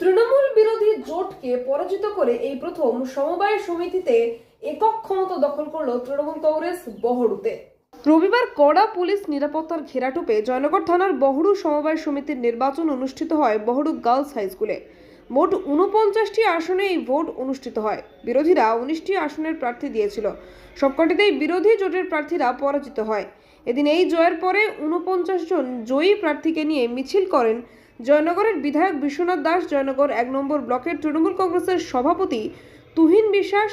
তৃণমূল বিরোধী জোটকে পরাজিত করে এই প্রথম সমবায় সমিতিতে একক ক্ষমতা দখল করল তৃণমূল কংগ্রেস বহরুতে। রবিবার কড়া পুলিশ নিরাপত্তার ঘেরাটোপে জয়নগর থানার বহরু সমবায় সমিতির নির্বাচন অনুষ্ঠিত হয় বহরু গার্লস হাই স্কুলে। মোট উনপঞ্চাশটি আসনে এই ভোট অনুষ্ঠিত হয়। বিরোধীরা উনিশটি আসনের প্রার্থী দিয়েছিল। সবকটিতেই বিরোধী জোটের প্রার্থীরা পরাজিত হয়। এদিন এই জয়ের পরে উনপঞ্চাশ জন জয়ী প্রার্থীকে নিয়ে মিছিল করেন জয়নগরের বিধায়ক বিশ্বনাথ দাস, জয়নগর এক নম্বর ব্লকের তৃণমূল কংগ্রেসের সভাপতি তুহিন বিশ্বাস,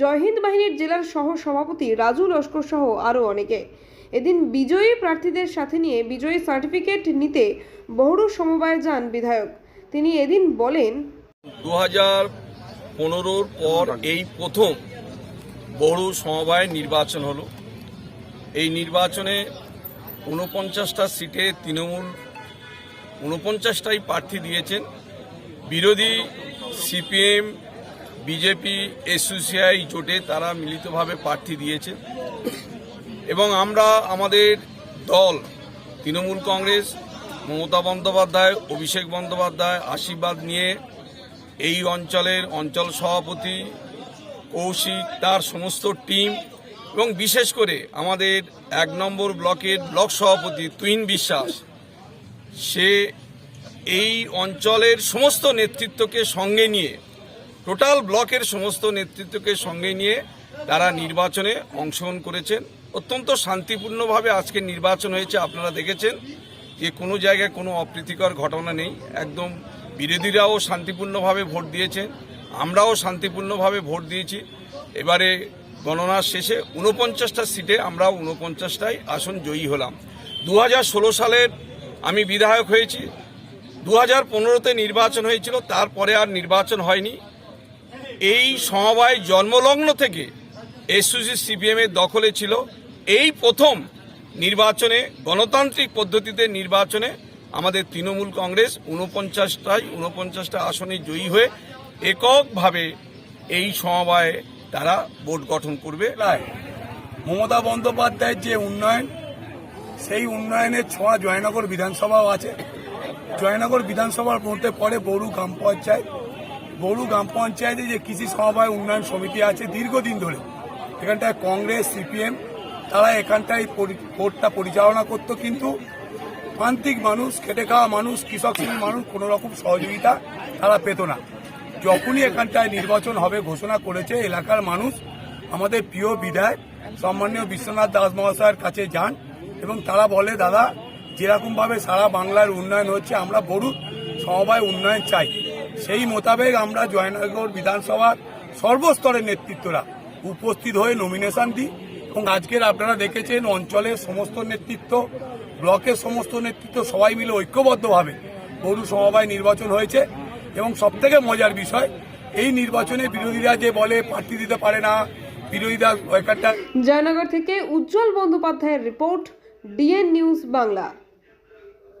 জয়হিন্দ বাহিনীর জেলার সহ সভাপতি রাজু লস্কর সহ আরও অনেকে। এদিন বিজয়ী প্রার্থীদের সাথে নিয়ে বিজয়ী সার্টিফিকেট নিতে বহরু সমবায় যান বিধায়ক। তিনি এদিন বলেন দু হাজার পনেরোর পর এই প্রথম বড় সমবায় নির্বাচন হলো। এই নির্বাচনে ঊনপঞ্চাশটা সিটে তৃণমূল ঊনপঞ্চাশটাই প্রার্থী দিয়েছেন। বিরোধী, সিপিএম, বিজেপি, এসইউসিআই জোটে তারা মিলিতভাবে প্রার্থী দিয়েছে এবং আমরা আমাদের দল, তৃণমূল কংগ্রেস, মমতা বন্দ্যোপাধ্যায়, অভিষেক বন্দ্যোপাধ্যায় আশীর্বাদ নিয়ে এই অঞ্চলের অঞ্চল সভাপতি, কৌশিক, তার সমস্ত টিম এবং বিশেষ করে আমাদের এক নম্বর ব্লকের ব্লক সভাপতি তুইন বিশ্বাস সে এই অঞ্চলের সমস্ত নেতৃত্বকে সঙ্গে নিয়ে, টোটাল ব্লকের সমস্ত নেতৃত্বকে সঙ্গে নিয়ে তারা নির্বাচনে অংশগ্রহণ করেছেন। অত্যন্ত শান্তিপূর্ণভাবে আজকে নির্বাচন হয়েছে, আপনারা দেখেছেন যে কোনো জায়গায় কোনো অপ্রীতিকর ঘটনা নেই। একদম বিরোধীরাও শান্তিপূর্ণভাবে ভোট দিয়েছেন, আমরাও শান্তিপূর্ণভাবে ভোট দিয়েছি। এবারে গণনার শেষে উনপঞ্চাশটা সিটে আমরা উনপঞ্চাশটাই আসন জয়ী হলাম। দু হাজার ষোলো সালের আমি বিধায়ক হয়েছি। দু হাজার পনেরোতে নির্বাচন হয়েছিল, তারপরে আর নির্বাচন হয়নি। এই সমবায় জন্মলগ্ন থেকে এসইউসি সিপিএম এর দখলে ছিল। এই প্রথম নির্বাচনে, গণতান্ত্রিক পদ্ধতিতে নির্বাচনে আমাদের তৃণমূল কংগ্রেস উনপঞ্চাশটায় উনপঞ্চাশটা আসনে জয়ী হয়ে এককভাবে এই সমবায়ে তারা বোর্ড গঠন করবে। মমতা বন্দ্যোপাধ্যায়ের যে উন্নয়ন সেই উন্নয়নের ছোঁয়া জয়নগর বিধানসভাও আছে। জয়নগর বিধানসভার মধ্যে পড়ে বড়ু গ্রাম পঞ্চায়েত। বড়ু গ্রাম পঞ্চায়েতে যে কৃষি সমবায় উন্নয়ন সমিতি আছে দীর্ঘদিন ধরে। এখানটায় কংগ্রেস, সিপিএম, তারা এখানটায় পরি- ভোটটা পরিচালনা করতো কিন্তু প্রান্তিক মানুষ, খেটে খাওয়া মানুষ, কৃষক শ্রেণির মানুষ কোনো রকম সহযোগিতা তারা পেত না। যখনই এখানটায় নির্বাচন হবে ঘোষণা করেছে এলাকার মানুষ, আমাদের প্রিয় বিধায়ক, সম্মানীয় বিশ্বনাথ দাস মহাশয়ের কাছে যান। এবং তারা বলে, দাদা, যেরকম ভাবে সারা বাংলার উন্নয়ন হচ্ছে, আমরা বড় সমবায় উন্নয়ন চাই। সেই মোতাবেক আমরা জয়নগর বিধানসভার সর্বস্তরের নেতৃত্বরা উপস্থিত হয়ে নমিনেশন দিই। এবং আজকের আপনারা দেখেছেন, অঞ্চলের সমস্ত নেতৃত্ব, ব্লকের সমস্ত নেতৃত্ব সবাই মিলে ঐক্যবদ্ধভাবে বড় সমবায় নির্বাচন হয়েছে। এবং সবথেকে মজার বিষয়, এই নির্বাচনে বিরোধীরা যে বলে, প্রার্থী দিতে পারে না। বিরোধীরা জয়নগর থেকে উজ্জ্বল বন্দ্যোপাধ্যায়ের রিপোর্ট ডিএন নিউজ বাংলা।